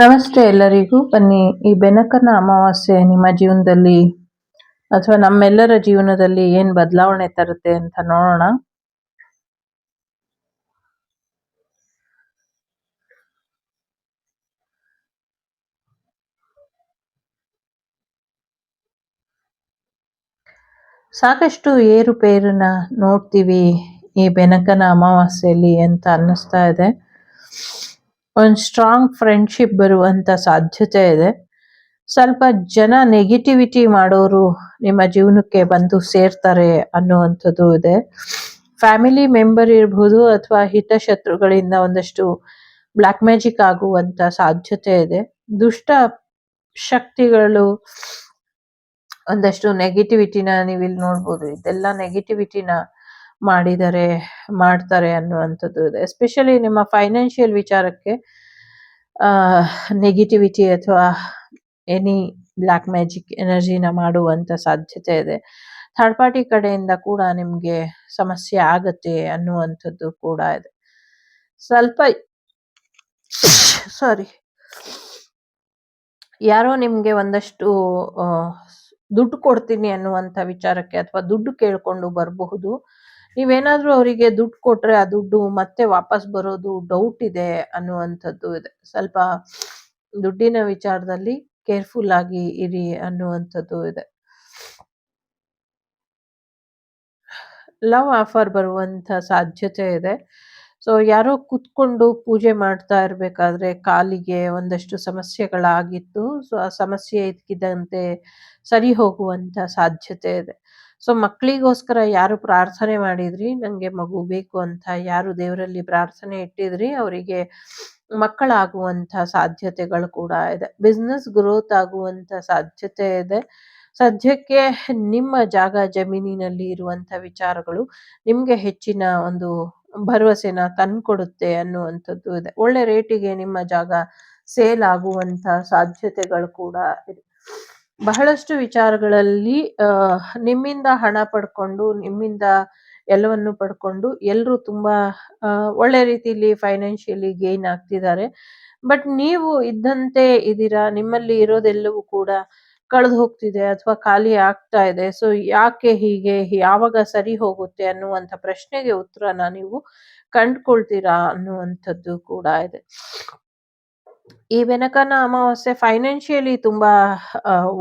ನಮಸ್ತೆ ಎಲ್ಲರಿಗೂ. ಬನ್ನಿ, ಈ ಬೆನಕನ ಅಮಾವಾಸ್ಯೆ ನಿಮ್ಮ ಜೀವನದಲ್ಲಿ ಅಥವಾ ನಮ್ಮೆಲ್ಲರ ಜೀವನದಲ್ಲಿ ಏನ್ ಬದಲಾವಣೆ ತರುತ್ತೆ ಅಂತ ನೋಡೋಣ. ಸಾಕಷ್ಟು ಏರುಪೇರನ್ನ ನೋಡ್ತೀವಿ ಈ ಬೆನಕನ ಅಮಾವಾಸ್ಯೆಯಲ್ಲಿ ಅಂತ ಅನ್ನಿಸ್ತಾ ಇದೆ. ಒಂದು ಸ್ಟ್ರಾಂಗ್ ಫ್ರೆಂಡ್ಶಿಪ್ ಬರುವಂತ ಸಾಧ್ಯತೆ ಇದೆ. ಸ್ವಲ್ಪ ಜನ ನೆಗೆಟಿವಿಟಿ ಮಾಡೋರು ನಿಮ್ಮ ಜೀವನಕ್ಕೆ ಬಂದು ಸೇರ್ತಾರೆ ಅನ್ನುವಂಥದ್ದು ಇದೆ. ಫ್ಯಾಮಿಲಿ ಮೆಂಬರ್ ಇರಬಹುದು ಅಥವಾ ಹಿತಶತ್ರುಗಳಿಂದ ಒಂದಷ್ಟು ಬ್ಲ್ಯಾಕ್ ಮ್ಯಾಜಿಕ್ ಆಗುವಂತ ಸಾಧ್ಯತೆ ಇದೆ. ದುಷ್ಟ ಶಕ್ತಿಗಳು ಒಂದಷ್ಟು ನೆಗೆಟಿವಿಟಿನ ನೀವು ಇಲ್ಲಿ ನೋಡ್ಬೋದು. ಇದೆಲ್ಲ ನೆಗೆಟಿವಿಟಿನ ಮಾಡಿದರೆ, ಮಾಡ್ತಾರೆ ಅನ್ನುವಂಥದ್ದು ಇದೆ. ಎಸ್ಪೆಷಲಿ ನಿಮ್ಮ ಫೈನಾನ್ಷಿಯಲ್ ವಿಚಾರಕ್ಕೆ ನೆಗೆಟಿವಿಟಿ ಅಥವಾ ಎನಿ ಬ್ಲ್ಯಾಕ್ ಮ್ಯಾಜಿಕ್ ಎನರ್ಜಿನ ಮಾಡುವಂಥ ಸಾಧ್ಯತೆ ಇದೆ. ಥರ್ಡ್ ಪಾರ್ಟಿ ಕಡೆಯಿಂದ ಕೂಡ ನಿಮಗೆ ಸಮಸ್ಯೆ ಆಗುತ್ತೆ ಅನ್ನುವಂಥದ್ದು ಕೂಡ ಇದೆ. ಸ್ವಲ್ಪ ಸಾರಿ ಯಾರೋ ನಿಮಗೆ ಒಂದಷ್ಟು ದುಡ್ಡು ಕೊಡ್ತೀನಿ ಅನ್ನುವಂಥ ವಿಚಾರಕ್ಕೆ ಅಥವಾ ದುಡ್ಡು ಕೇಳಿಕೊಂಡು ಬರಬಹುದು. ನೀವೇನಾದ್ರೂ ಅವರಿಗೆ ದುಡ್ಡು ಕೊಟ್ರೆ ಆ ದುಡ್ಡು ಮತ್ತೆ ವಾಪಸ್ ಬರೋದು ಡೌಟ್ ಇದೆ ಅನ್ನುವಂಥದ್ದು ಇದೆ. ಸ್ವಲ್ಪ ದುಡ್ಡಿನ ವಿಚಾರದಲ್ಲಿ ಕೇರ್ಫುಲ್ ಆಗಿ ಇರಿ ಅನ್ನುವಂಥದ್ದು ಇದೆ. ಲವ್ ಆಫರ್ ಬರುವಂತ ಸಾಧ್ಯತೆ ಇದೆ. ಸೊ ಯಾರೋ ಕುತ್ಕೊಂಡು ಪೂಜೆ ಮಾಡ್ತಾ ಇರ್ಬೇಕಾದ್ರೆ ಕಾಲಿಗೆ ಒಂದಷ್ಟು ಸಮಸ್ಯೆಗಳಾಗಿತ್ತು. ಸೊ ಆ ಸಮಸ್ಯೆ ಇದ್ಕಿದಂತೆ ಸರಿ ಹೋಗುವಂತ ಸಾಧ್ಯತೆ ಇದೆ. ಸೊ ಮಕ್ಕಳಿಗೋಸ್ಕರ ಯಾರು ಪ್ರಾರ್ಥನೆ ಮಾಡಿದ್ರಿ? ನಂಗೆ ಮಗು ಬೇಕು ಅಂತ ಯಾರು ದೇವರಲ್ಲಿ ಪ್ರಾರ್ಥನೆ ಇಟ್ಟಿದ್ರಿ? ಅವರಿಗೆ ಮಕ್ಕಳಾಗುವಂಥ ಸಾಧ್ಯತೆಗಳು ಕೂಡ ಇದೆ. ಬಿಸ್ನೆಸ್ ಗ್ರೋತ್ ಆಗುವಂತ ಸಾಧ್ಯತೆ ಇದೆ. ಸದ್ಯಕ್ಕೆ ನಿಮ್ಮ ಜಾಗ ಜಮೀನಿನಲ್ಲಿ ಇರುವಂತ ವಿಚಾರಗಳು ನಿಮ್ಗೆ ಹೆಚ್ಚಿನ ಒಂದು ಭರವಸೆನ ತಂದ್ಕೊಡುತ್ತೆ ಅನ್ನುವಂಥದ್ದು ಇದೆ. ಒಳ್ಳೆ ರೇಟಿಗೆ ನಿಮ್ಮ ಜಾಗ ಸೇಲ್ ಆಗುವಂತ ಸಾಧ್ಯತೆಗಳು ಕೂಡ ಇದೆ. ಬಹಳಷ್ಟು ವಿಚಾರಗಳಲ್ಲಿ ನಿಮ್ಮಿಂದ ಹಣ ಪಡ್ಕೊಂಡು, ನಿಮ್ಮಿಂದ ಎಲ್ಲವನ್ನು ಪಡ್ಕೊಂಡು ಎಲ್ರು ತುಂಬಾ ಒಳ್ಳೆ ರೀತಿಯಲ್ಲಿ ಫೈನಾನ್ಷಿಯಲಿ ಗೇನ್ ಆಗ್ತಿದ್ದಾರೆ. ಬಟ್ ನೀವು ಇದ್ದಂತೆ ಇದ್ದೀರಾ? ನಿಮ್ಮಲ್ಲಿ ಇರೋದೆಲ್ಲವೂ ಕೂಡ ಕಳೆದು ಹೋಗ್ತಿದೆ ಅಥವಾ ಖಾಲಿ ಆಗ್ತಾ ಇದೆ. ಸೊ ಯಾಕೆ ಹೀಗೆ? ಯಾವಾಗ ಸರಿ ಹೋಗುತ್ತೆ ಅನ್ನುವಂಥ ಪ್ರಶ್ನೆಗೆ ಉತ್ತರನ ನೀವು ಕಂಡ್ಕೊಳ್ತೀರಾ ಅನ್ನುವಂಥದ್ದು ಕೂಡ ಇದೆ. ಈ ವೆನಕನ ಅಮಾವಾಸ್ಯೆ ಫೈನಾನ್ಷಿಯಲಿ ತುಂಬಾ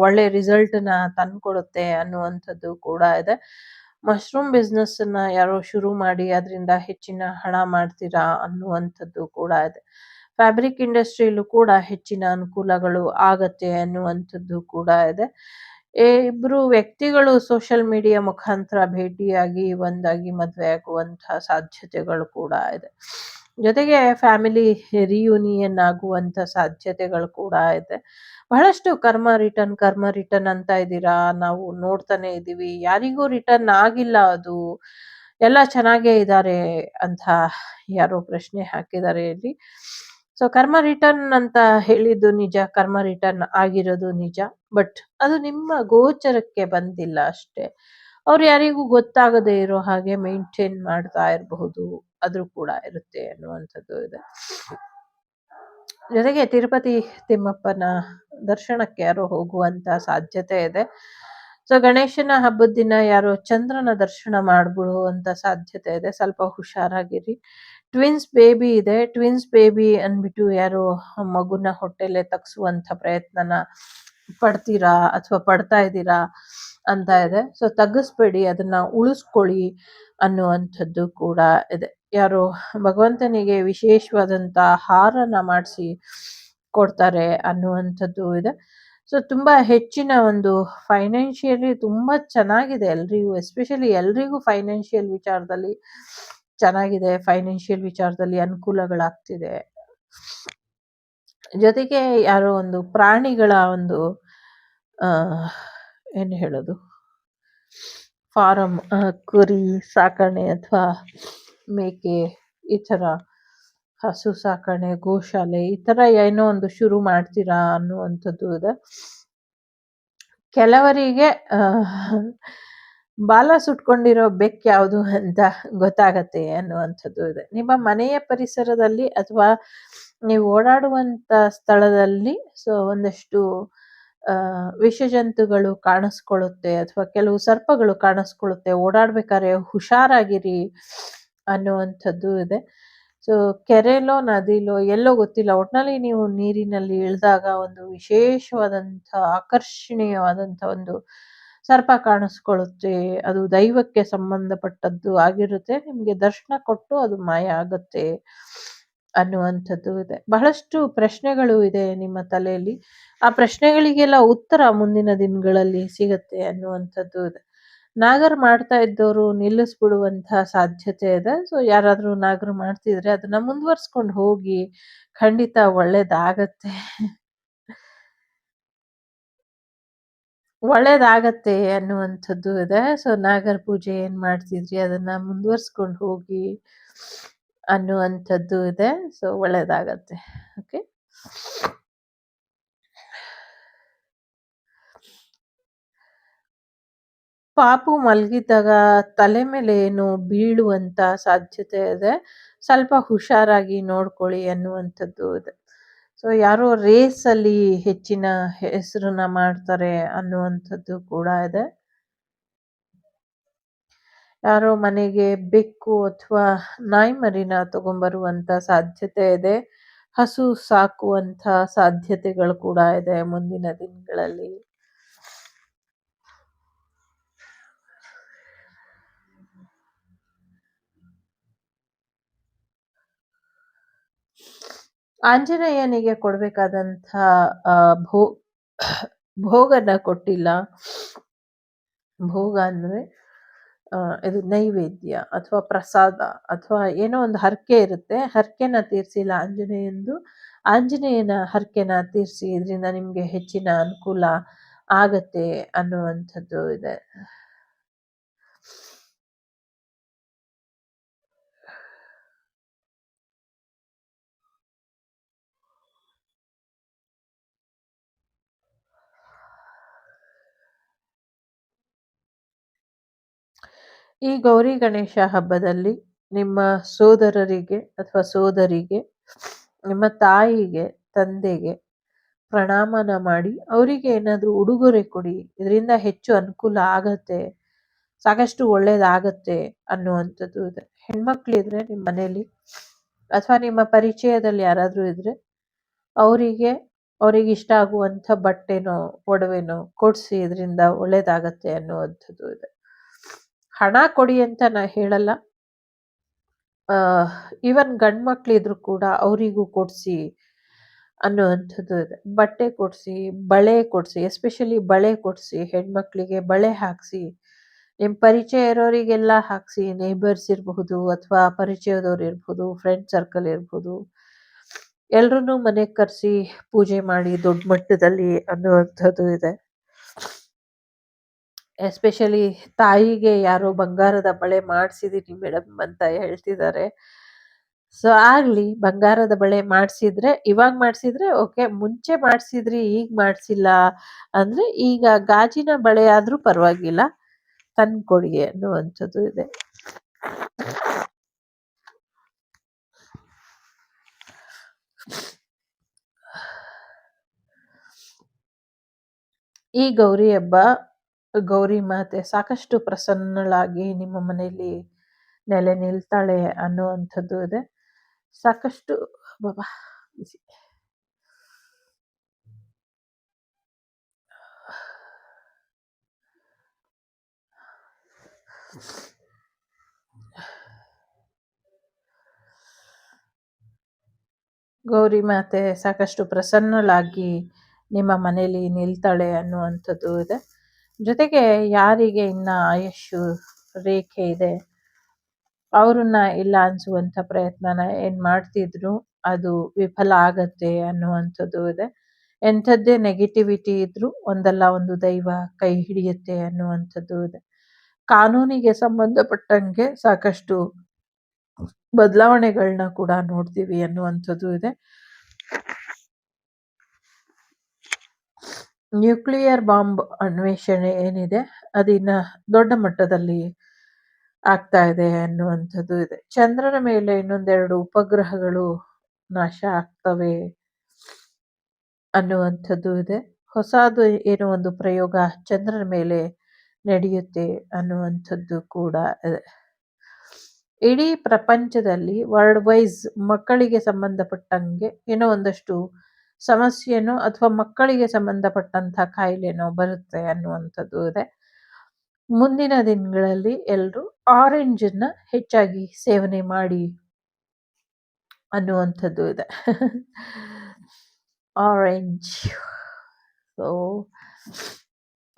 ಒಳ್ಳೆ ರಿಸಲ್ಟ್ನ ತಂದ್ಕೊಡುತ್ತೆ ಅನ್ನುವಂಥದ್ದು ಕೂಡ ಇದೆ. ಮಶ್ರೂಮ್ ಬಿಸ್ನೆಸ್ ಅನ್ನ ಯಾರೋ ಶುರು ಮಾಡಿ ಅದರಿಂದ ಹೆಚ್ಚಿನ ಹಣ ಮಾಡ್ತೀರಾ ಅನ್ನುವಂಥದ್ದು ಕೂಡ ಇದೆ. ಫ್ಯಾಬ್ರಿಕ್ ಇಂಡಸ್ಟ್ರಿಯಲ್ಲೂ ಕೂಡ ಹೆಚ್ಚಿನ ಅನುಕೂಲಗಳು ಆಗತ್ತೆ ಅನ್ನುವಂಥದ್ದು ಕೂಡ ಇದೆ. ಇಬ್ರು ವ್ಯಕ್ತಿಗಳು ಸೋಷಿಯಲ್ ಮೀಡಿಯಾ ಮುಖಾಂತರ ಭೇಟಿಯಾಗಿ ಒಂದಾಗಿ ಮದುವೆ ಆಗುವಂತಹ ಸಾಧ್ಯತೆಗಳು ಕೂಡ ಇದೆ. ಜೊತೆಗೆ ಫ್ಯಾಮಿಲಿ ರಿಯೂನಿಯನ್ ಆಗುವಂತ ಸಾಧ್ಯತೆಗಳು ಕೂಡ ಇದೆ. ಬಹಳಷ್ಟು ಕರ್ಮ ರಿಟರ್ನ್ ಕರ್ಮ ರಿಟರ್ನ್ ಅಂತ ಇದ್ದೀರಾ? ನಾವು ನೋಡ್ತಾನೆ ಇದ್ದೀವಿ. ಯಾರಿಗೂ ರಿಟರ್ನ್ ಆಗಿಲ್ಲ ಅದು. ಎಲ್ಲ ಚೆನ್ನಾಗೇ ಇದ್ದಾರೆ ಅಂತ ಯಾರೋ ಪ್ರಶ್ನೆ ಹಾಕಿದ್ದಾರೆ ಇಲ್ಲಿ. ಸೊ ಕರ್ಮ ರಿಟರ್ನ್ ಅಂತ ಹೇಳಿದ್ದು ನಿಜ, ಕರ್ಮ ರಿಟರ್ನ್ ಆಗಿರೋದು ನಿಜ. ಬಟ್ ಅದು ನಿಮ್ಮ ಗೋಚರಕ್ಕೆ ಬಂದಿಲ್ಲ ಅಷ್ಟೇ. ಅವ್ರು ಯಾರಿಗೂ ಗೊತ್ತಾಗದೇ ಇರೋ ಹಾಗೆ ಮೇಂಟೈನ್ ಮಾಡ್ತಾ ಇರಬಹುದು, ಆದ್ರೂ ಕೂಡ ಇರುತ್ತೆ ಅನ್ನುವಂಥದ್ದು ಇದೆ. ಜೊತೆಗೆ ತಿರುಪತಿ ತಿಮ್ಮಪ್ಪನ ದರ್ಶನಕ್ಕೆ ಯಾರು ಹೋಗುವಂತ ಸಾಧ್ಯತೆ ಇದೆ. ಸೊ ಗಣೇಶನ ಹಬ್ಬದ ದಿನ ಯಾರು ಚಂದ್ರನ ದರ್ಶನ ಮಾಡ್ಬಿಡುವಂತ ಸಾಧ್ಯತೆ ಇದೆ. ಸ್ವಲ್ಪ ಹುಷಾರಾಗಿರಿ. ಟ್ವಿನ್ಸ್ ಬೇಬಿ ಇದೆ. ಟ್ವಿನ್ಸ್ ಬೇಬಿ ಅಂದ್ಬಿಟ್ಟು ಯಾರು ಮಗುನ ಹೊಟ್ಟೆಲೆ ತಗ್ಸುವಂತ ಪ್ರಯತ್ನನ ಪಡ್ತೀರಾ ಅಥವಾ ಪಡ್ತಾ ಇದ್ದೀರಾ? ಅಂತ ಇದೆ. ಸೊ ತಗ್ಗಿಸ್ಬೇಡಿ, ಅದನ್ನ ಉಳಿಸ್ಕೊಳ್ಳಿ ಅನ್ನುವಂಥದ್ದು ಕೂಡ ಇದೆ. ಯಾರು ಭಗವಂತನಿಗೆ ವಿಶೇಷವಾದಂತ ಹಾರನ ಮಾಡಿಸಿ ಕೊಡ್ತಾರೆ ಅನ್ನುವಂಥದ್ದು ಇದೆ. ಸೊ ತುಂಬಾ ಹೆಚ್ಚಿನ ಒಂದು ಫೈನಾನ್ಷಿಯಲಿ ತುಂಬಾ ಚೆನ್ನಾಗಿದೆ ಎಲ್ರಿಗೂ, ಎಸ್ಪೆಷಲಿ ಎಲ್ರಿಗೂ ಫೈನಾನ್ಷಿಯಲ್ ವಿಚಾರದಲ್ಲಿ ಚೆನ್ನಾಗಿದೆ, ಫೈನಾನ್ಷಿಯಲ್ ವಿಚಾರದಲ್ಲಿ ಅನುಕೂಲಗಳಾಗ್ತಿದೆ. ಜೊತೆಗೆ ಯಾರೋ ಒಂದು ಪ್ರಾಣಿಗಳ ಒಂದು ಏನು ಹೇಳೋದು? ಫಾರಂ ಕುರಿ ಸಾಕಣೆ ಅಥವಾ ಮೇಕೆ, ಈ ಥರ ಹಸು ಸಾಕಣೆ, ಗೋಶಾಲೆ, ಈ ತರ ಏನೋ ಒಂದು ಶುರು ಮಾಡ್ತೀರಾ ಅನ್ನುವಂಥದ್ದು ಇದೆ. ಕೆಲವರಿಗೆ ಬಾಲ ಸುಟ್ಕೊಂಡಿರೋ ಬೆಕ್ ಯಾವುದು ಅಂತ ಗೊತ್ತಾಗತ್ತೆ ಅನ್ನುವಂಥದ್ದು ಇದೆ. ನಿಮ್ಮ ಮನೆಯ ಪರಿಸರದಲ್ಲಿ ಅಥವಾ ನೀವು ಓಡಾಡುವಂತ ಸ್ಥಳದಲ್ಲಿ ಸೊ ಒಂದಷ್ಟು ವಿಷಜಂತುಗಳು ಕಾಣಿಸ್ಕೊಳ್ಳುತ್ತೆ ಅಥವಾ ಕೆಲವು ಸರ್ಪಗಳು ಕಾಣಿಸ್ಕೊಳ್ಳುತ್ತೆ, ಓಡಾಡ್ಬೇಕಾದ್ರೆ ಹುಷಾರಾಗಿರಿ ಅನ್ನುವಂಥದ್ದು ಇದೆ. ಸೊ ಕೆರೆಲೋ, ನದಿಲೋ, ಎಲ್ಲೋ ಗೊತ್ತಿಲ್ಲ. ಒಟ್ನಲ್ಲಿ ನೀವು ನೀರಿನಲ್ಲಿ ಇಳಿದಾಗ ಒಂದು ವಿಶೇಷವಾದಂಥ ಆಕರ್ಷಣೀಯವಾದಂಥ ಒಂದು ಸರ್ಪ ಕಾಣಿಸ್ಕೊಳ್ಳುತ್ತೆ. ಅದು ದೈವಕ್ಕೆ ಸಂಬಂಧಪಟ್ಟದ್ದು ಆಗಿರುತ್ತೆ. ನಿಮಗೆ ದರ್ಶನ ಕೊಟ್ಟು ಅದು ಮಾಯ ಆಗುತ್ತೆ. ಅನ್ನುವಂಥದ್ದು ಇದೆ. ಬಹಳಷ್ಟು ಪ್ರಶ್ನೆಗಳು ಇದೆ ನಿಮ್ಮ ತಲೆಯಲ್ಲಿ. ಆ ಪ್ರಶ್ನೆಗಳಿಗೆಲ್ಲ ಉತ್ತರ ಮುಂದಿನ ದಿನಗಳಲ್ಲಿ ಸಿಗತ್ತೆ ಅನ್ನುವಂಥದ್ದು ಇದೆ. ನಾಗರ್ ಮಾಡ್ತಾ ಇದ್ದವರು ನಿಲ್ಲಿಸ್ಬಿಡುವಂತಹ ಸಾಧ್ಯತೆ ಇದೆ. ಸೊ ಯಾರಾದ್ರೂ ನಾಗರ್ ಮಾಡ್ತಿದ್ರೆ ಅದನ್ನ ಮುಂದುವರ್ಸ್ಕೊಂಡು ಹೋಗಿ ಖಂಡಿತ ಒಳ್ಳೇದಾಗತ್ತೆ. ಒಳ್ಳೇದಾಗತ್ತೆ ಅನ್ನುವಂಥದ್ದು ಇದೆ. ಸೊ ನಾಗರ ಪೂಜೆ ಏನ್ ಮಾಡ್ತಿದ್ರಿ? ಅದನ್ನ ಮುಂದುವರ್ಸ್ಕೊಂಡು ಹೋಗಿ ಅನ್ನುವಂಥದ್ದು ಇದೆ. ಸೊ ಒಳ್ಳೇದಾಗತ್ತೆ. ಓಕೆ ಪಾಪು ಮಲಗಿದಾಗ ತಲೆ ಮೇಲೆ ಏನು ಬೀಳುವಂತ ಸಾಧ್ಯತೆ ಇದೆ? ಸ್ವಲ್ಪ ಹುಷಾರಾಗಿ ನೋಡ್ಕೊಳ್ಳಿ ಅನ್ನುವಂಥದ್ದು ಇದೆ. ಸೊ ಯಾರೋ ರೇಸಲ್ಲಿ ಹೆಚ್ಚಿನ ಹೆಸರನ್ನ ಮಾಡ್ತಾರೆ ಅನ್ನುವಂಥದ್ದು ಕೂಡ ಇದೆ. ಯಾರೋ ಮನೆಗೆ ಬೆಕ್ಕು ಅಥವಾ ನಾಯಿ ಮರಿನ ತಗೊಂಬರುವಂತ ಸಾಧ್ಯತೆ ಇದೆ. ಹಸು ಸಾಕುವಂತ ಸಾಧ್ಯತೆಗಳು ಕೂಡ ಇದೆ ಮುಂದಿನ ದಿನಗಳಲ್ಲಿ. ಆಂಜನೇಯನಿಗೆ ಕೊಡ್ಬೇಕಾದಂತ ಭೋ, ಭೋಗನ ಕೊಟ್ಟಿಲ್ಲ. ಭೋಗ ಅಂದ್ರೆ ಇದು ನೈವೇದ್ಯ ಅಥವಾ ಪ್ರಸಾದ ಅಥವಾ ಏನೋ ಒಂದು ಹರಕೆ ಇರುತ್ತೆ, ಹರಕೆನ ತೀರ್ಸಿಲ್ಲ ಆಂಜನೇಯಂದು ಆಂಜನೇಯನ ಹರಕೆನ ತೀರ್ಸಿ ಇದರಿಂದ ನಿಮ್ಗೆ ಹೆಚ್ಚಿನ ಅನುಕೂಲ ಆಗತ್ತೆ ಅನ್ನುವಂಥದ್ದು ಇದೆ. ಈ ಗೌರಿ ಗಣೇಶ ಹಬ್ಬದಲ್ಲಿ ನಿಮ್ಮ ಸೋದರರಿಗೆ ಅಥವಾ ಸೋದರಿಗೆ, ನಿಮ್ಮ ತಾಯಿಗೆ, ತಂದೆಗೆ ಪ್ರಣಾಮನ ಮಾಡಿ ಅವರಿಗೆ ಏನಾದರೂ ಉಡುಗೊರೆ ಕೊಡಿ. ಇದರಿಂದ ಹೆಚ್ಚು ಅನುಕೂಲ ಆಗತ್ತೆ, ಸಾಕಷ್ಟು ಒಳ್ಳೇದಾಗತ್ತೆ ಅನ್ನುವಂಥದ್ದು ಇದೆ. ಹೆಣ್ಮಕ್ಳಿದ್ರೆ ನಿಮ್ಮ ಮನೆಯಲ್ಲಿ ಅಥವಾ ನಿಮ್ಮ ಪರಿಚಯದಲ್ಲಿ ಯಾರಾದರೂ ಇದ್ರೆ ಅವರಿಗೆ ಅವರಿಗೆ ಇಷ್ಟ ಆಗುವಂಥ ಬಟ್ಟೆನೋ, ಒಡವೆನೋ ಕೊಡಿಸಿ, ಇದರಿಂದ ಒಳ್ಳೇದಾಗತ್ತೆ ಅನ್ನುವಂಥದ್ದು ಇದೆ. ಹಣ ಕೊಡಿ ಅಂತ ನಾ ಹೇಳಲ್ಲ. ಈವನ್ ಗಂಡು ಮಕ್ಳಿದ್ರು ಕೂಡ ಅವರಿಗೂ ಕೊಡಿಸಿ ಅನ್ನುವಂಥದ್ದು ಇದೆ. ಬಟ್ಟೆ ಕೊಡಿಸಿ, ಬಳೆ ಕೊಡಿಸಿ ಎಸ್ಪೆಷಲಿ ಬಳೆ ಕೊಡಿಸಿ, ಹೆಣ್ಮಕ್ಳಿಗೆ ಬಳೆ ಹಾಕಿಸಿ ನಿಮ್ಮ ಪರಿಚಯ ಇರೋರಿಗೆಲ್ಲ ಹಾಕಿಸಿ ನೇಬರ್ಸ್ ಇರಬಹುದು ಅಥವಾ ಪರಿಚಯದವ್ರು ಇರ್ಬೋದು ಫ್ರೆಂಡ್ ಸರ್ಕಲ್ ಇರ್ಬೋದು ಎಲ್ರೂ ಮನೆಗೆ ಕರೆಸಿ ಪೂಜೆ ಮಾಡಿ ದೊಡ್ಡ ಮಟ್ಟದಲ್ಲಿ ಅನ್ನುವಂಥದ್ದು ಇದೆ. ಎಸ್ಪೆಷಲಿ ತಾಯಿಗೆ ಯಾರೋ ಬಂಗಾರದ ಬಳೆ ಮಾಡಿಸಿದೀನಿ ಮೇಡಮ್ ಅಂತ ಹೇಳ್ತಿದ್ದಾರೆ ಸೊ ಆಗಲಿ ಬಂಗಾರದ ಬಳೆ ಮಾಡಿಸಿದ್ರೆ, ಇವಾಗ ಮಾಡಿಸಿದ್ರೆ ಓಕೆ ಮುಂಚೆ ಮಾಡಿಸಿದ್ರಿ, ಈಗ ಮಾಡಿಸಿಲ್ಲ ಅಂದರೆ ಈಗ ಗಾಜಿನ ಬಳೆ ಆದರೂ ಪರವಾಗಿಲ್ಲ, ತಂದ್ಕೊಡಿ ಅನ್ನುವಂಥದ್ದು ಇದೆ. ಈ ಗೌರಿ ಹಬ್ಬ ಗೌರಿ ಮಾತೆ ಸಾಕಷ್ಟು ಪ್ರಸನ್ನಳಾಗಿ ನಿಮ್ಮ ಮನೆಯಲ್ಲಿ ನೆಲೆ ನಿಲ್ತಾಳೆ ಅನ್ನುವಂಥದ್ದು ಇದೆ. ಸಾಕಷ್ಟು, ಬಾಬಾ ಗೌರಿ ಮಾತೆ ಸಾಕಷ್ಟು ಪ್ರಸನ್ನಳಾಗಿ ನಿಮ್ಮ ಮನೆಯಲ್ಲಿ ನಿಲ್ತಾಳೆ ಅನ್ನುವಂಥದ್ದು ಇದೆ. ಜೊತೆಗೆ ಯಾರಿಗೆ ಇನ್ನ ಆಯುಷ್ಯು ರೇಖೆ ಇದೆ, ಅವ್ರನ್ನ ಇಲ್ಲ ಅನ್ಸುವಂಥ ಪ್ರಯತ್ನನ ಏನು ಮಾಡ್ತಿದ್ರು, ಅದು ವಿಫಲ ಆಗತ್ತೆ ಅನ್ನುವಂಥದ್ದು ಇದೆ. ಎಂಥದ್ದೇ ನೆಗೆಟಿವಿಟಿ ಇದ್ರೂ ಒಂದಲ್ಲ ಒಂದು ದೈವ ಕೈ ಹಿಡಿಯುತ್ತೆ ಅನ್ನುವಂಥದ್ದು ಇದೆ. ಕಾನೂನಿಗೆ ಸಂಬಂಧಪಟ್ಟಂಗೆ ಸಾಕಷ್ಟು ಬದಲಾವಣೆಗಳನ್ನ ಕೂಡ ನೋಡ್ತೀವಿ ಅನ್ನುವಂಥದ್ದು ಇದೆ. ನ್ಯೂಕ್ಲಿಯರ್ ಬಾಂಬ್ ಅನ್ವೇಷಣೆ ಏನಿದೆ? ಅದಿನ್ನ ದೊಡ್ಡ ಮಟ್ಟದಲ್ಲಿ ಆಗ್ತಾ ಇದೆ ಅನ್ನುವಂಥದ್ದು ಇದೆ. ಚಂದ್ರನ ಮೇಲೆ ಇನ್ನೊಂದೆರಡು ಉಪಗ್ರಹಗಳು ನಾಶ ಆಗ್ತವೆ ಅನ್ನುವಂಥದ್ದು ಇದೆ. ಹೊಸದು ಏನೋ ಒಂದು ಪ್ರಯೋಗ ಚಂದ್ರನ ಮೇಲೆ ನಡೆಯುತ್ತೆ ಅನ್ನುವಂಥದ್ದು ಕೂಡ ಇದೆ. ಇಡೀ ಪ್ರಪಂಚದಲ್ಲಿ ವರ್ಲ್ಡ್ ವೈಸ್ ಮಕ್ಕಳಿಗೆ ಸಂಬಂಧಪಟ್ಟಂಗೆ ಏನೋ ಒಂದಷ್ಟು ಸಮಸ್ಯೆನೋ ಅಥವಾ ಮಕ್ಕಳಿಗೆ ಸಂಬಂಧಪಟ್ಟಂಥ ಕಾಯಿಲೆನೋ ಬರುತ್ತೆ ಅನ್ನುವಂಥದ್ದು ಇದೆ. ಮುಂದಿನ ದಿನಗಳಲ್ಲಿ ಎಲ್ಲರೂ ಆರೆಂಜನ್ನು ಹೆಚ್ಚಾಗಿ ಸೇವನೆ ಮಾಡಿ ಅನ್ನುವಂಥದ್ದು ಇದೆ. ಆರೆಂಜ್. ಸೊ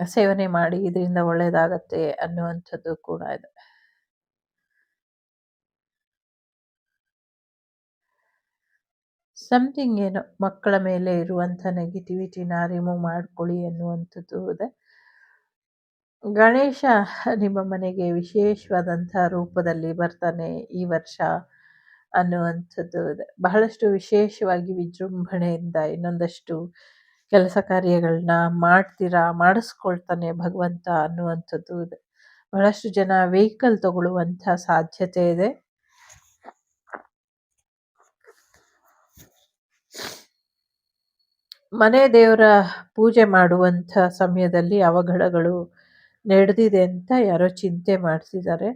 ಸೇವನೆ ಮಾಡಿ ಇದರಿಂದ ಒಳ್ಳೆಯದಾಗತ್ತೆ ಅನ್ನುವಂಥದ್ದು ಕೂಡ ಇದೆ. ಸಮಥಿಂಗ್ ಏನೋ ಮಕ್ಕಳ ಮೇಲೆ ಇರುವಂಥ ನೆಗೆಟಿವಿಟಿನ ರಿಮೂವ್ ಮಾಡ್ಕೊಳ್ಳಿ ಅನ್ನುವಂಥದ್ದು ಇದೆ. ಗಣೇಶ ನಿಮ್ಮ ಮನೆಗೆ ವಿಶೇಷವಾದಂಥ ರೂಪದಲ್ಲಿ ಬರ್ತಾನೆ ಈ ವರ್ಷ ಅನ್ನುವಂಥದ್ದು ಇದೆ. ಬಹಳಷ್ಟು ವಿಶೇಷವಾಗಿ ವಿಜೃಂಭಣೆಯಿಂದ ಇನ್ನೊಂದಷ್ಟು ಕೆಲಸ ಕಾರ್ಯಗಳನ್ನ ಮಾಡ್ತೀರಾ, ಮಾಡಿಸ್ಕೊಳ್ತಾನೆ ಭಗವಂತ ಅನ್ನುವಂಥದ್ದು ಇದೆ. ಬಹಳಷ್ಟು ಜನ ವೆಹಿಕಲ್ ತಗೊಳ್ಳುವಂಥ ಸಾಧ್ಯತೆ ಇದೆ. ಮನೆ ದೇವರ ಪೂಜೆ ಮಾಡುವಂಥ ಸಮಯದಲ್ಲಿ ಅವಘಡಗಳು ನಡೆದಿದೆ ಅಂತ ಯಾರೋ ಚಿಂತೆ ಮಾಡಿಸಿದ್ದಾರೆ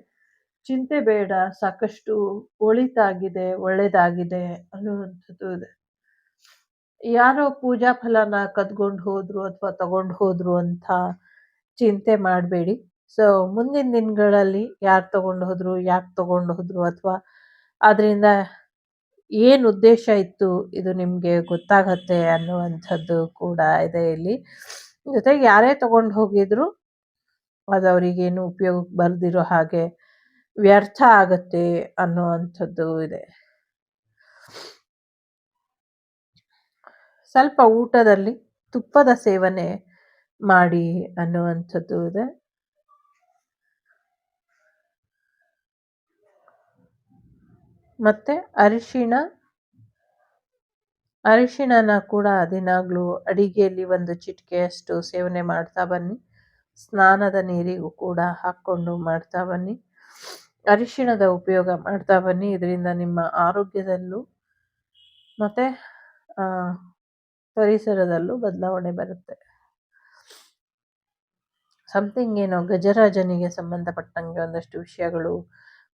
ಚಿಂತೆ ಬೇಡ, ಸಾಕಷ್ಟು ಒಳಿತಾಗಿದೆ ಒಳ್ಳೆಯದಾಗಿದೆ ಅನ್ನುವಂಥದ್ದು ಇದೆ. ಯಾರೋ ಪೂಜಾ ಫಲನ ಕದ್ಕೊಂಡು ಹೋದ್ರು ಅಥವಾ ತಗೊಂಡು ಹೋದ್ರು ಅಂತ ಚಿಂತೆ ಮಾಡಬೇಡಿ. ಸೊ ಮುಂದಿನ ದಿನಗಳಲ್ಲಿ ಯಾರು ತಗೊಂಡು ಹೋದ್ರು ಯಾಕೆ ತಗೊಂಡು ಹೋದ್ರು ಅಥವಾ ಅದರಿಂದ ಏನು ಉದ್ದೇಶ ಇತ್ತು ಇದು ನಿಮಗೆ ಗೊತ್ತಾಗತ್ತೆ ಅನ್ನುವಂಥದ್ದು ಕೂಡ ಇದೆ ಇಲ್ಲಿ. ಜೊತೆಗೆ ಯಾರೇ ತಗೊಂಡು ಹೋಗಿದ್ರು ಅದು ಅವರಿಗೇನು ಉಪಯೋಗಕ್ಕೆ ಬರ್ದಿರೋ ಹಾಗೆ ವ್ಯರ್ಥ ಆಗತ್ತೆ ಅನ್ನುವಂಥದ್ದು ಇದೆ. ಸ್ವಲ್ಪ ಊಟದಲ್ಲಿ ತುಪ್ಪದ ಸೇವನೆ ಮಾಡಿ ಅನ್ನುವಂಥದ್ದು ಇದೆ. ಮತ್ತೆ ಅರಿಶಿಣ, ಅರಿಶಿಣನ ಕೂಡ ದಿನಾಗ್ಲೂ ಅಡಿಗೆಯಲ್ಲಿ ಒಂದು ಚಿಟಿಕೆಯಷ್ಟು ಸೇವನೆ ಮಾಡ್ತಾ ಬನ್ನಿ. ಸ್ನಾನದ ನೀರಿಗೂ ಕೂಡ ಹಾಕ್ಕೊಂಡು ಮಾಡ್ತಾ ಬನ್ನಿ. ಅರಿಶಿಣದ ಉಪಯೋಗ ಮಾಡ್ತಾ ಬನ್ನಿ. ಇದರಿಂದ ನಿಮ್ಮ ಆರೋಗ್ಯದಲ್ಲೂ ಮತ್ತು ಪರಿಸರದಲ್ಲೂ ಬದಲಾವಣೆ ಬರುತ್ತೆ. ಸಮಥಿಂಗ್ ಏನೋ ಗಜರಾಜನಿಗೆ ಸಂಬಂಧಪಟ್ಟಂಗೆ ಒಂದಷ್ಟು ವಿಷಯಗಳು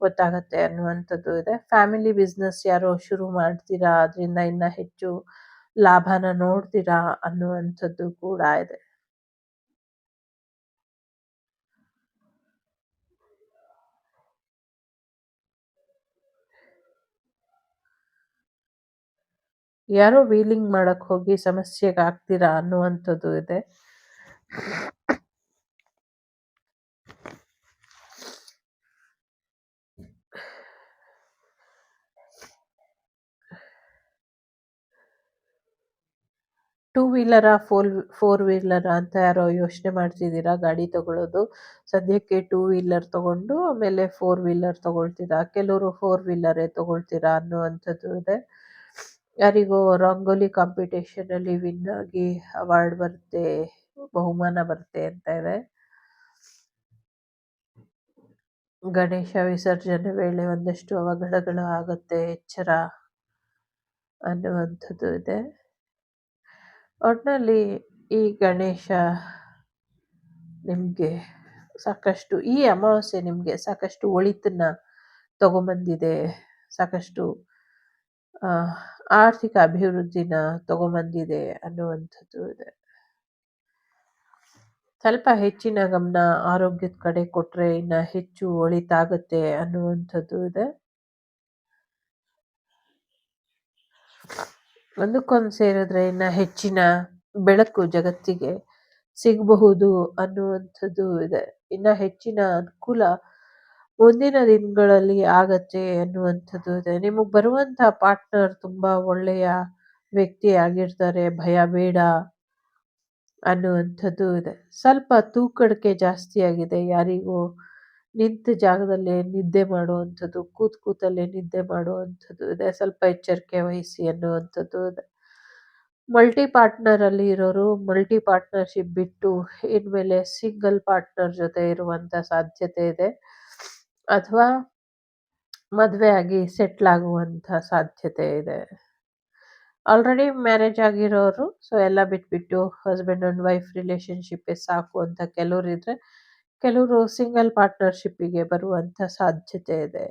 ಗೊತ್ತಾಗತ್ತೆ ಅನ್ನುವಂಥದ್ದು ಇದೆ. ಫ್ಯಾಮಿಲಿ ಬಿಸ್ನೆಸ್ ಯಾರೋ ಶುರು ಮಾಡ್ತೀರಾ, ಅದರಿಂದ ಇನ್ನ ಹೆಚ್ಚು ಲಾಭನ ನೋಡ್ತೀರಾ ಅನ್ನುವಂಥದ್ದು ಕೂಡ ಇದೆ. ಯಾರೋ ವೀಲಿಂಗ್ ಮಾಡಕ್ ಹೋಗಿ ಸಮಸ್ಯೆಗೆ ಆಗ್ತೀರಾ ಅನ್ನುವಂಥದ್ದು ಇದೆ. ಟೂ ವೀಲರಾ ಫೋರ್ ಫೋರ್ ವೀಲರಾ ಅಂತ ಯಾರೋ ಯೋಚನೆ ಮಾಡ್ತಿದ್ದೀರಾ? ಗಾಡಿ ತಗೊಳ್ಳೋದು ಸದ್ಯಕ್ಕೆ ಟೂ ವೀಲರ್ ತಗೊಂಡು, ಆಮೇಲೆ ಫೋರ್ ವೀಲರ್ ತಗೊಳ್ತೀರಾ? ಕೆಲವರು ಫೋರ್ ವೀಲರೇ ತಗೊಳ್ತೀರಾ ಅನ್ನುವಂಥದ್ದು ಇದೆ. ಯಾರಿಗೋ ರಂಗೋಲಿ ಕಾಂಪಿಟೇಷನಲ್ಲಿ ವಿನ್ ಆಗಿ ಅವಾರ್ಡ್ ಬರುತ್ತೆ, ಬಹುಮಾನ ಬರುತ್ತೆ ಅಂತ ಇದೆ. ಗಣೇಶ ವಿಸರ್ಜನೆ ವೇಳೆ ಒಂದಷ್ಟು ಅವಘಡಗಳು ಆಗುತ್ತೆ, ಎಚ್ಚರ ಅನ್ನುವಂಥದ್ದು ಇದೆ. ಒಟ್ಟಿನಲ್ಲಿ ಈ ಗಣೇಶ ನಿಮಗೆ ಸಾಕಷ್ಟು, ಈ ಅಮಾವಾಸ್ಯೆ ನಿಮಗೆ ಸಾಕಷ್ಟು ಒಳಿತನ್ನ ತಗೊಂಬಂದಿದೆ, ಸಾಕಷ್ಟು ಆರ್ಥಿಕ ಅಭಿವೃದ್ಧಿನ ತಗೊಂಬಂದಿದೆ ಅನ್ನುವಂಥದ್ದು ಇದೆ. ಸ್ವಲ್ಪ ಹೆಚ್ಚಿನ ಗಮನ ಆರೋಗ್ಯದ ಕಡೆ ಕೊಟ್ಟರೆ ಇನ್ನು ಹೆಚ್ಚು ಒಳಿತಾಗತ್ತೆ ಅನ್ನುವಂಥದ್ದು ಇದೆ. ಒಂದಕ್ಕೊಂದು ಸೇರಿದ್ರೆ ಇನ್ನ ಹೆಚ್ಚಿನ ಬೆಳಕು ಜಗತ್ತಿಗೆ ಸಿಗಬಹುದು ಅನ್ನುವಂಥದ್ದು ಇದೆ. ಇನ್ನ ಹೆಚ್ಚಿನ ಅನುಕೂಲ ಮುಂದಿನ ದಿನಗಳಲ್ಲಿ ಆಗತ್ತೆ ಅನ್ನುವಂಥದ್ದು ಇದೆ. ನಿಮಗೆ ಬರುವಂತ ಪಾರ್ಟ್ನರ್ ತುಂಬಾ ಒಳ್ಳೆಯ ವ್ಯಕ್ತಿ ಆಗಿರ್ತಾರೆ, ಭಯ ಬೇಡ ಅನ್ನುವಂಥದ್ದು ಇದೆ. ಸ್ವಲ್ಪ ತೂಕಡಿಕೆ ಜಾಸ್ತಿ ಆಗಿದೆ ಯಾರಿಗೂ ನಿಂತ ಜಾಗದಲ್ಲೇ ನಿದ್ದೆ ಮಾಡುವಂಥದ್ದು ಕೂತ್ ಕೂತಲ್ಲೇ ನಿದ್ದೆ ಮಾಡುವಂಥದ್ದು ಇದೆ ಸ್ವಲ್ಪ ಎಚ್ಚರಿಕೆ ವಹಿಸಿ ಅನ್ನುವಂಥದ್ದು ಇದೆ ಮಲ್ಟಿ ಪಾರ್ಟ್ನರಲ್ಲಿ ಇರೋರು ಮಲ್ಟಿ ಪಾರ್ಟ್ನರ್ಶಿಪ್ ಬಿಟ್ಟು ಇನ್ಮೇಲೆ ಸಿಂಗಲ್ ಪಾರ್ಟ್ನರ್ ಜೊತೆ ಇರುವಂಥ ಸಾಧ್ಯತೆ ಇದೆ. ಅಥವಾ ಮದುವೆ ಆಗಿ ಸೆಟ್ಲ್ ಆಗುವಂಥ ಸಾಧ್ಯತೆ ಇದೆ. ಆಲ್ರೆಡಿ ಮ್ಯಾರೇಜ್ ಆಗಿರೋರು ಸೊ ಎಲ್ಲ ಬಿಟ್ಬಿಟ್ಟು ಹಸ್ಬೆಂಡ್ ಅಂಡ್ ವೈಫ್ ರಿಲೇಶನ್‌ಶಿಪ್ಪೇ ಸಾಕು ಅಂತ ಕೆಲವ್ರಿದ್ರೆ, ಕೆಲವರು ಸಿಂಗಲ್ ಪಾರ್ಟ್ನರ್‌ಶಿಪ್ಪಿಗೆ ಬರುವಂಥ ಸಾಧ್ಯತೆ ಇದೆ.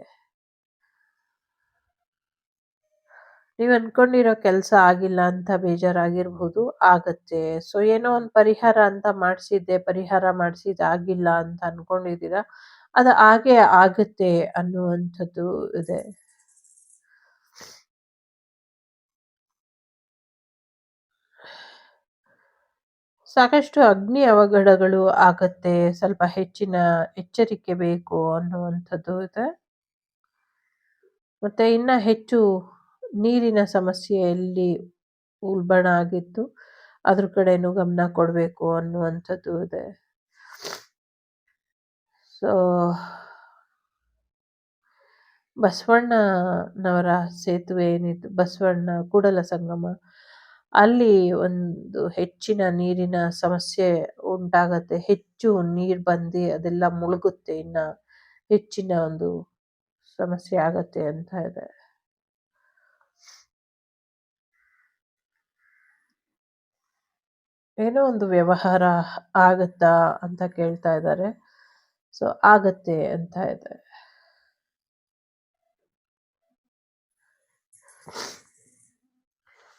ನೀವು ಅನ್ಕೊಂಡಿರೋ ಕೆಲಸ ಆಗಿಲ್ಲ ಅಂತ ಬೇಜಾರಾಗಿರ್ಬೋದು, ಆಗತ್ತೆ. ಸೊ ಏನೋ ಒಂದು ಪರಿಹಾರ ಅಂತ ಮಾಡಿಸಿದ್ದೆ, ಪರಿಹಾರ ಮಾಡಿಸಿದ್ದು ಆಗಿಲ್ಲ ಅಂತ ಅನ್ಕೊಂಡಿದ್ದೀರಾ, ಅದು ಹಾಗೆ ಆಗುತ್ತೆ ಅನ್ನುವಂಥದ್ದು ಇದೆ. ಸಾಕಷ್ಟು ಅಗ್ನಿ ಅವಘಡಗಳು ಆಗತ್ತೆ. ಸ್ವಲ್ಪ ಹೆಚ್ಚಿನ ಎಚ್ಚರಿಕೆ ಬೇಕು ಅನ್ನುವಂಥದ್ದು ಇದೆ. ಮತ್ತೆ ಇನ್ನ ಹೆಚ್ಚು ನೀರಿನ ಸಮಸ್ಯೆಯಲ್ಲಿ ಉಲ್ಬಣ ಆಗಿತ್ತು, ಅದ್ರ ಕಡೆನೂ ಗಮನ ಕೊಡಬೇಕು ಅನ್ನುವಂಥದ್ದು ಇದೆ. ಸೊ ಬಸವಣ್ಣನವರ ಸೇತುವೆ ಏನಿತ್ತು, ಬಸವಣ್ಣ ಕೂಡಲ ಸಂಗಮ, ಅಲ್ಲಿ ಒಂದು ಹೆಚ್ಚಿನ ನೀರಿನ ಸಮಸ್ಯೆ ಉಂಟಾಗತ್ತೆ. ಹೆಚ್ಚು ನೀರು ಬಂದು ಅದೆಲ್ಲ ಮುಳುಗುತ್ತೆ. ಇನ್ನ ಹೆಚ್ಚಿನ ಒಂದು ಸಮಸ್ಯೆ ಆಗತ್ತೆ ಅಂತ ಇದೆ. ಏನೋ ಒಂದು ವ್ಯವಹಾರ ಆಗತ್ತಾ ಅಂತ ಕೇಳ್ತಾ ಇದ್ದಾರೆ. ಸೊ, ಆಗತ್ತೆ ಅಂತ ಇದೆ.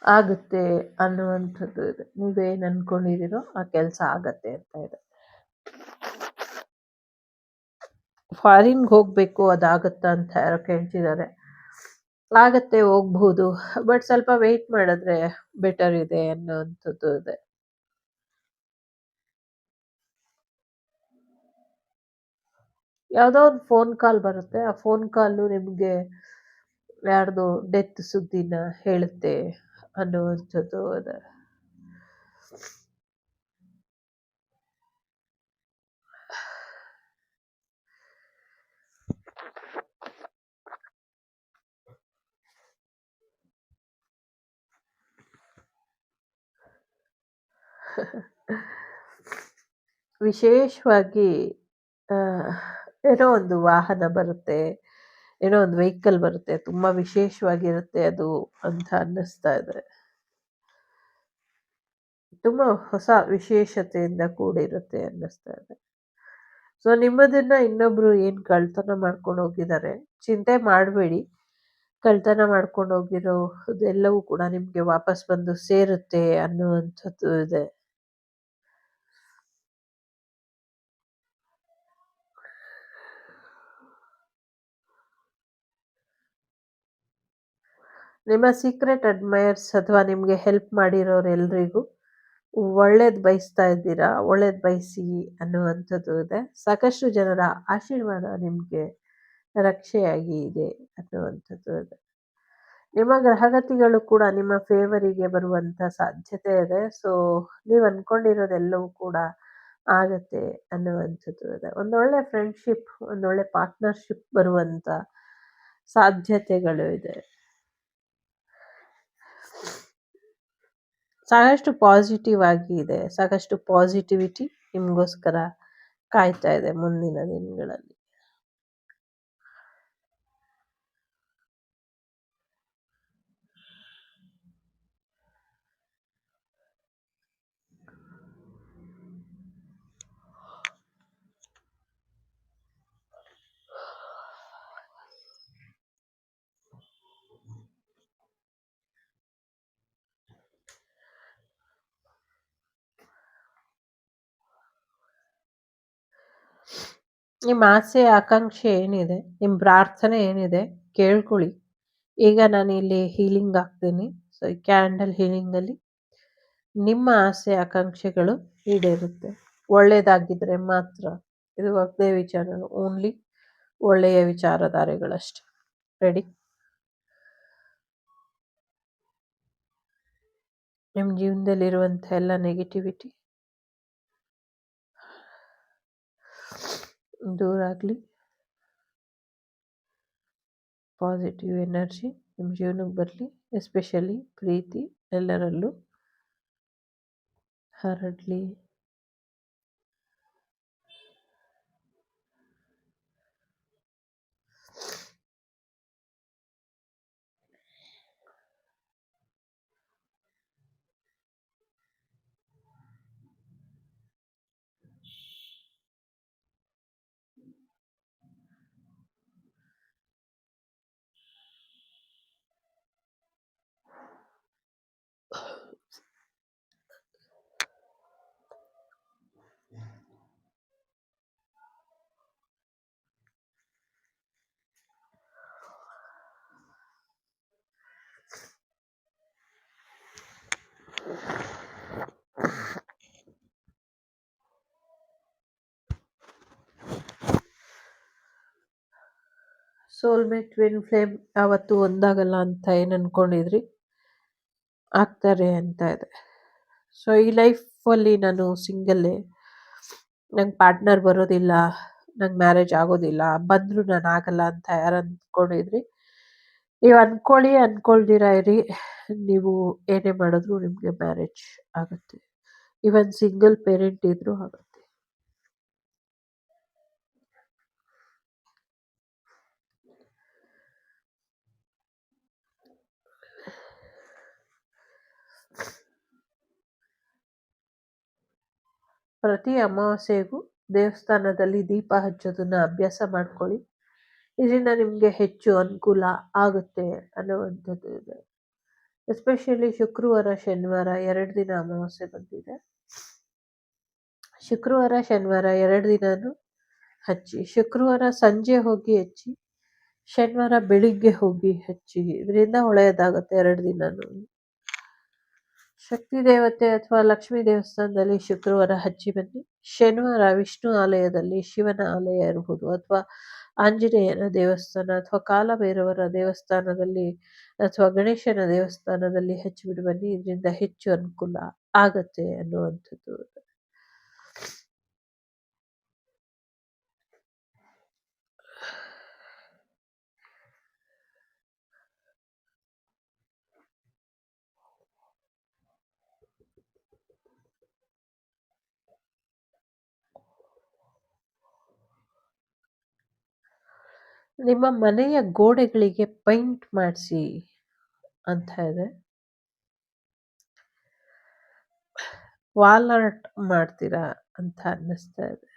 ಆಗುತ್ತೆ ಅನ್ನುವಂಥದ್ದು ಇದೆ. ನೀವೇನು ಅನ್ಕೊಂಡಿದ್ದೀರೋ ಆ ಕೆಲಸ ಆಗತ್ತೆ ಅಂತ ಇದೆ. ಫಾರಿನ್‌ಗೆ ಹೋಗಬೇಕು ಅದಾಗುತ್ತಾ ಅಂತ ಯಾರೋ ಕೇಳ್ತಿದ್ದಾರೆ. ಆಗತ್ತೆ ಹೋಗ್ಬಹುದು. ಬಟ್ ಸ್ವಲ್ಪ ವೆಯ್ಟ್ ಮಾಡಿದ್ರೆ ಬೆಟರ್ ಇದೆ ಅನ್ನುವಂಥದ್ದು ಇದೆ. ಯಾವುದೋ ಒಂದು ಫೋನ್ ಕಾಲ್ ಬರುತ್ತೆ. ಆ ಫೋನ್ ಕಾಲು ನಿಮಗೆ ಯಾರ್ದೋ ಡೆತ್ ಸುದ್ದಿನ ಹೇಳುತ್ತೆ ಅನ್ನುವಂಥದ್ದು ಅದ ವಿಶೇಷವಾಗಿ ಏನೋ ಒಂದು ವಾಹನ ಬರುತ್ತೆ. ಏನೋ ಒಂದು ವೆಹಿಕಲ್ ಬರುತ್ತೆ. ತುಂಬಾ ವಿಶೇಷವಾಗಿರುತ್ತೆ ಅದು ಅಂತ ಅನ್ನಿಸ್ತಾ ಇದೆ. ತುಂಬಾ ಹೊಸ ವಿಶೇಷತೆಯಿಂದ ಕೂಡಿರುತ್ತೆ ಅನ್ನಿಸ್ತಾ ಇದೆ. ಸೊ ನಿಮ್ಮದನ್ನ ಇನ್ನೊಬ್ರು ಏನು ಕಳ್ತನ ಮಾಡ್ಕೊಂಡು ಹೋಗಿದ್ದಾರೆ, ಚಿಂತೆ ಮಾಡಬೇಡಿ. ಕಳ್ತನ ಮಾಡ್ಕೊಂಡು ಹೋಗಿರೋದೆಲ್ಲವೂ ಕೂಡ ನಿಮಗೆ ವಾಪಸ್ ಬಂದು ಸೇರುತ್ತೆ ಅನ್ನುವಂಥದ್ದು ಇದೆ. ನಿಮ್ಮ ಸೀಕ್ರೆಟ್ ಅಡ್ಮೈರ್ಸ್ ಅಥವಾ ನಿಮಗೆ ಹೆಲ್ಪ್ ಮಾಡಿರೋರೆಲ್ರಿಗೂ ಒಳ್ಳೇದು ಬಯಸ್ತಾ ಇದ್ದೀರಾ, ಒಳ್ಳೇದು ಬಯಸಿ ಅನ್ನುವಂಥದ್ದು ಇದೆ. ಸಾಕಷ್ಟು ಜನರ ಆಶೀರ್ವಾದ ನಿಮಗೆ ರಕ್ಷೆಯಾಗಿ ಇದೆ ಅನ್ನುವಂಥದ್ದು ಇದೆ. ನಿಮ್ಮ ಗ್ರಹಗತಿಗಳು ಕೂಡ ನಿಮ್ಮ ಫೇವರಿಗೆ ಬರುವಂಥ ಸಾಧ್ಯತೆ ಇದೆ. ಸೊ ನೀವು ಅಂದ್ಕೊಂಡಿರೋದೆಲ್ಲವೂ ಕೂಡ ಆಗತ್ತೆ ಅನ್ನುವಂಥದ್ದು ಇದೆ. ಒಂದೊಳ್ಳೆ ಫ್ರೆಂಡ್‌ಶಿಪ್, ಒಂದೊಳ್ಳೆ ಪಾರ್ಟ್ನರ್‌ಶಿಪ್ ಬರುವಂಥ ಸಾಧ್ಯತೆಗಳು ಇದೆ. ಸಾಕಷ್ಟು ಪಾಸಿಟಿವ್ ಆಗಿ ಇದೆ. ಸಾಕಷ್ಟು ಪಾಸಿಟಿವಿಟಿ ನಿಮಗೋಸ್ಕರ ಕಾಯ್ತಾ ಇದೆ ಮುಂದಿನ ದಿನಗಳಲ್ಲಿ. ನಿಮ್ಮ ಆಸೆ, ಆಕಾಂಕ್ಷೆ ಏನಿದೆ, ನಿಮ್ಮ ಪ್ರಾರ್ಥನೆ ಏನಿದೆ ಕೇಳ್ಕೊಳ್ಳಿ. ಈಗ ನಾನು ಇಲ್ಲಿ ಹೀಲಿಂಗ್ ಆಗ್ತೀನಿ. ಸೊ ಈ ಕ್ಯಾಂಡಲ್ ಹೀಲಿಂಗಲ್ಲಿ ನಿಮ್ಮ ಆಸೆ, ಆಕಾಂಕ್ಷೆಗಳು ಈಡೇರುತ್ತೆ. ಒಳ್ಳೆಯದಾಗಿದ್ದರೆ ಮಾತ್ರ. ಇದು ವಾಗ್ದೇವಿ ವಿಚಾರ ಓನ್ಲಿ ಒಳ್ಳೆಯ ವಿಚಾರಧಾರೆಗಳಷ್ಟೆ ರೆಡಿ? ನಿಮ್ಮ ಜೀವನದಲ್ಲಿರುವಂಥ ಎಲ್ಲ ನೆಗೆಟಿವಿಟಿ ದೂರ ಆಗಲಿ ಪಾಸಿಟಿವ್ ಎನರ್ಜಿ ನಿಮ್ಮ ಜೀವನಕ್ಕೆ ಬರಲಿ. ಎಸ್ಪೆಷಲಿ ಪ್ರೀತಿ ಎಲ್ಲರಲ್ಲೂ ಹರಡಲಿ. ಸೋಲ್‌ಮೇಟ್ ಟ್ವಿನ್ ಫ್ಲೇಮ್ ಯಾವತ್ತೂ ಒಂದಾಗಲ್ಲ ಅಂತ ಏನು ಅಂದ್ಕೊಂಡಿದ್ರಿ ಆಗ್ತಾರೆ ಅಂತ ಇದೆ. ಸೊ ಈ ಲೈಫಲ್ಲಿ ನಾನು ಸಿಂಗಲ್ಲೇ ನಂಗೆ ಪಾರ್ಟ್ನರ್ ಬರೋದಿಲ್ಲ, ನಂಗೆ ಮ್ಯಾರೇಜ್ ಆಗೋದಿಲ್ಲ, ಬಂದರೂ ನಾನು ಆಗಲ್ಲ ಅಂತ ಯಾರು ಅಂದ್ಕೊಂಡಿದ್ರಿ ನೀವು ಅಂದ್ಕೊಳ್ಳಿ ಅಂದ್ಕೊಳ್ದಿರ ಇರಿ. ನೀವು ಏನೇ ಮಾಡಿದ್ರು ನಿಮಗೆ ಮ್ಯಾರೇಜ್ ಆಗುತ್ತೆ. ಈವನ್ ಸಿಂಗಲ್ ಪೇರೆಂಟ್ ಇದ್ರೂ ಆಗುತ್ತೆ ಪ್ರತಿ ಅಮಾವಾಸ್ಯೆಗೂ ದೇವಸ್ಥಾನದಲ್ಲಿ ದೀಪ ಹಚ್ಚೋದನ್ನು ಅಭ್ಯಾಸ ಮಾಡ್ಕೊಳ್ಳಿ. ಇದರಿಂದ ನಿಮಗೆ ಹೆಚ್ಚು ಅನುಕೂಲ ಆಗುತ್ತೆ ಅನ್ನುವಂಥದ್ದು ಇದೆ. ಎಸ್ಪೆಷಲಿ ಶುಕ್ರವಾರ, ಶನಿವಾರ ಎರಡು ದಿನ ಅಮಾವಾಸ್ಯೆ ಬಂದಿದೆ. ಶುಕ್ರವಾರ, ಶನಿವಾರ ಎರಡು ದಿನನೂ ಹಚ್ಚಿ, ಶುಕ್ರವಾರ ಸಂಜೆ ಹೋಗಿ ಹಚ್ಚಿ, ಶನಿವಾರ ಬೆಳಿಗ್ಗೆ ಹೋಗಿ ಹಚ್ಚಿ, ಇದರಿಂದ ಒಳ್ಳೆಯದಾಗುತ್ತೆ ಎರಡು ದಿನನೂ. ಶಕ್ತಿ ದೇವತೆ ಅಥವಾ ಲಕ್ಷ್ಮೀ ದೇವಸ್ಥಾನದಲ್ಲಿ ಶುಕ್ರವಾರ ಹಚ್ಚಿ ಬನ್ನಿ. ಶನಿವಾರ ವಿಷ್ಣು ಆಲಯದಲ್ಲಿ ಶಿವನ ಆಲಯ ಇರಬಹುದು ಅಥವಾ ಆಂಜನೇಯನ ದೇವಸ್ಥಾನ ಅಥವಾ ಕಾಲಭೈರವರ ದೇವಸ್ಥಾನದಲ್ಲಿ ಅಥವಾ ಗಣೇಶನ ದೇವಸ್ಥಾನದಲ್ಲಿ ಹಚ್ಚಿಬಿಟ್ಟು ಬನ್ನಿ. ಇದರಿಂದ ಹೆಚ್ಚು ಅನುಕೂಲ ಆಗತ್ತೆ ಅನ್ನುವಂಥದ್ದು. ನಿಮ್ಮ ಮನೆಯ ಗೋಡೆಗಳಿಗೆ ಪೈಂಟ್ ಮಾಡಿಸಿ ಅಂತ ಇದೆ ವಾಲ್ ಆರ್ಟ್ ಮಾಡ್ತೀರಾ ಅಂತ ಅನ್ನಿಸ್ತಾ ಇದೆ.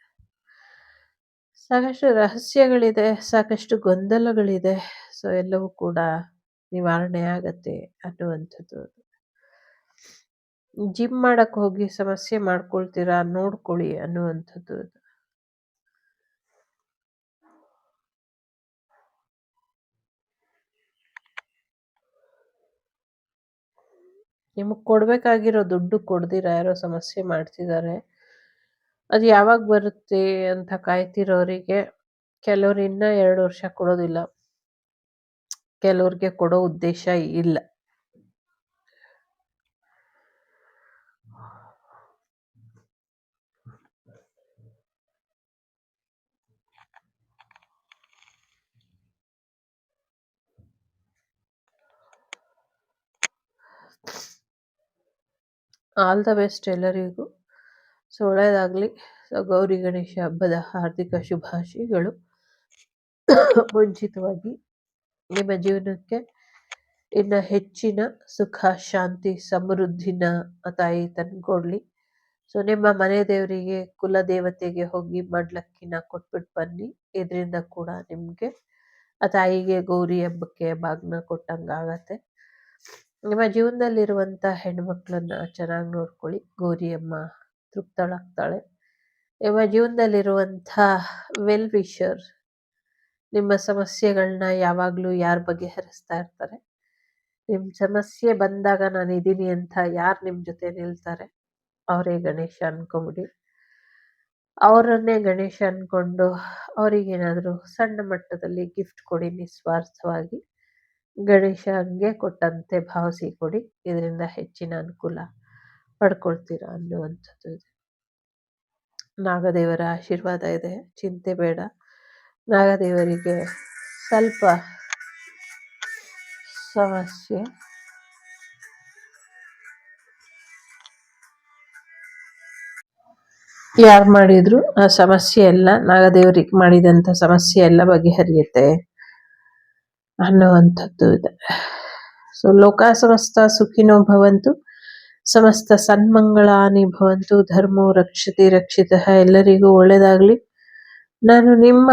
ಸಾಕಷ್ಟು ರಹಸ್ಯಗಳಿದೆ, ಸಾಕಷ್ಟು ಗೊಂದಲಗಳಿದೆ, ಸೊ ಎಲ್ಲವೂ ಕೂಡ ನಿವಾರಣೆ ಆಗತ್ತೆ ಅನ್ನುವಂಥದ್ದು ಜಿಮ್ ಮಾಡಕ್ಕೆ ಹೋಗಿ ಸಮಸ್ಯೆ ಮಾಡ್ಕೊಳ್ತೀರಾ ನೋಡ್ಕೊಳ್ಳಿ ಅನ್ನುವಂಥದ್ದು ನಿಮಗೆ ಕೊಡಬೇಕಾಗಿರೋ ದುಡ್ಡು ಕೊಡ್ದಿರ? ಯಾರೋ ಸಮಸ್ಯೆ ಮಾಡ್ತಿದ್ದಾರೆ ಅದು ಯಾವಾಗ ಬರುತ್ತೆ ಅಂತ ಕಾಯ್ತಿರೋರಿಗೆ ಕೆಲವ್ರು ಇನ್ನ ಎರಡು ವರ್ಷ ಕೊಡೋದಿಲ್ಲ. ಕೆಲವ್ರಿಗೆ ಕೊಡೋ ಉದ್ದೇಶ ಇಲ್ಲ. ಆಲ್ ದ ಬೆಸ್ಟ್ ಎಲ್ಲರಿಗೂ. ಸೊ ಒಳ್ಳೆಯದಾಗಲಿ ಸೊ ಗೌರಿ ಗಣೇಶ ಹಬ್ಬದ ಹಾರ್ದಿಕ ಶುಭಾಶಯಗಳು. ಮುಂಚಿತವಾಗಿ ನಿಮ್ಮ ಜೀವನಕ್ಕೆ ಇನ್ನು ಹೆಚ್ಚಿನ ಸುಖ, ಶಾಂತಿ, ಸಮೃದ್ಧಿನ ತಾಯಿ ತಂದುಕೊಡ್ಲಿ. ಸೊ ನಿಮ್ಮ ಮನೆ ದೇವರಿಗೆ, ಕುಲ ದೇವತೆಗೆ ಹೋಗಿ ಮಡ್ಲಕ್ಕಿನ ಕೊಟ್ಬಿಟ್ಟು ಬನ್ನಿ. ಇದರಿಂದ ಕೂಡ ನಿಮಗೆ ಆ ತಾಯಿಗೆ ಗೌರಿ ಹಬ್ಬಕ್ಕೆ ಬಾಗ್ನ ಕೊಟ್ಟಂಗಾಗತ್ತೆ. ನಿಮ್ಮ ಜೀವನದಲ್ಲಿರುವಂಥ ಹೆಣ್ಮಕ್ಳನ್ನ ಚೆನ್ನಾಗಿ ನೋಡ್ಕೊಳ್ಳಿ. ಗೌರಿಯಮ್ಮ ತೃಪ್ತಳಾಗ್ತಾಳೆ. ನಿಮ್ಮ ಜೀವನದಲ್ಲಿರುವಂಥ ವೆಲ್ ವಿಷರ್ ನಿಮ್ಮ ಸಮಸ್ಯೆಗಳನ್ನ ಯಾವಾಗಲೂ ಯಾರು ಬಗೆಹರಿಸ್ತಾ ಇರ್ತಾರೆ? ನಿಮ್ಮ ಸಮಸ್ಯೆ ಬಂದಾಗ ನಾನು ಇದ್ದೀನಿ ಅಂತ ಯಾರು ನಿಮ್ಮ ಜೊತೆ ನಿಲ್ತಾರೆ? ಅವರೇ ಗಣೇಶ ಅನ್ಕೊಂಬಿಡಿ. ಅವರನ್ನೇ ಗಣೇಶ ಅನ್ಕೊಂಡು ಅವರಿಗೇನಾದರೂ ಸಣ್ಣ ಮಟ್ಟದಲ್ಲಿ ಗಿಫ್ಟ್ ಕೊಡಿ ನಿಸ್ವಾರ್ಥವಾಗಿ. ಗಣೇಶ ಹಂಗೆ ಕೊಟ್ಟಂತೆ ಭಾವಿಸಿ ಕೊಡಿ, ಇದರಿಂದ ಹೆಚ್ಚಿನ ಅನುಕೂಲ ಪಡ್ಕೊಳ್ತೀರಾ ಅನ್ನುವಂಥದ್ದು ಇದೆ. ನಾಗದೇವರ ಆಶೀರ್ವಾದ ಇದೆ, ಚಿಂತೆ ಬೇಡ. ನಾಗದೇವರಿಗೆ ಸ್ವಲ್ಪ ಸಮಸ್ಯೆ. ಯಾರು ಮಾಡಿದ್ರು ಆ ಸಮಸ್ಯೆ ಎಲ್ಲ, ನಾಗದೇವರಿಗೆ ಮಾಡಿದಂಥ ಸಮಸ್ಯೆ ಎಲ್ಲ ಬಗೆಹರಿಯುತ್ತೆ. ಅನ್ನುವಂಥದ್ದು ಇದೆ. ಸೊ ಲೋಕ ಸಮಸ್ತ ಸುಖಿನೋ ಭವಂತು, ಸಮಸ್ತ ಸನ್ಮಂಗಳಾನಿ ಭವಂತು, ಧರ್ಮೋ ರಕ್ಷತೆ ರಕ್ಷಿತ, ಎಲ್ಲರಿಗೂ ಒಳ್ಳೇದಾಗ್ಲಿ. ನಾನು ನಿಮ್ಮ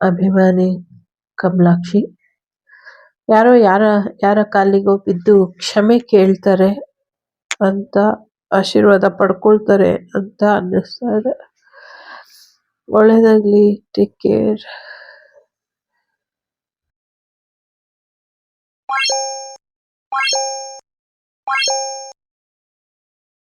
ಅಭಿಮಾನಿ ಕಮಲಾಕ್ಷಿ. ಯಾರೋ ಯಾರ ಯಾರ ಕಾಲಿಗೋ ಬಿದ್ದು ಕ್ಷಮೆ ಕೇಳ್ತಾರೆ ಅಂತ ಆಶೀರ್ವಾದ ಪಡ್ಕೊಳ್ತಾರೆ ಅಂತ ಅನ್ನಿಸ್ತಾ ಇದೆ. ಒಳ್ಳೇದಾಗ್ಲಿ ಟೇಕ್ ಕೇರ್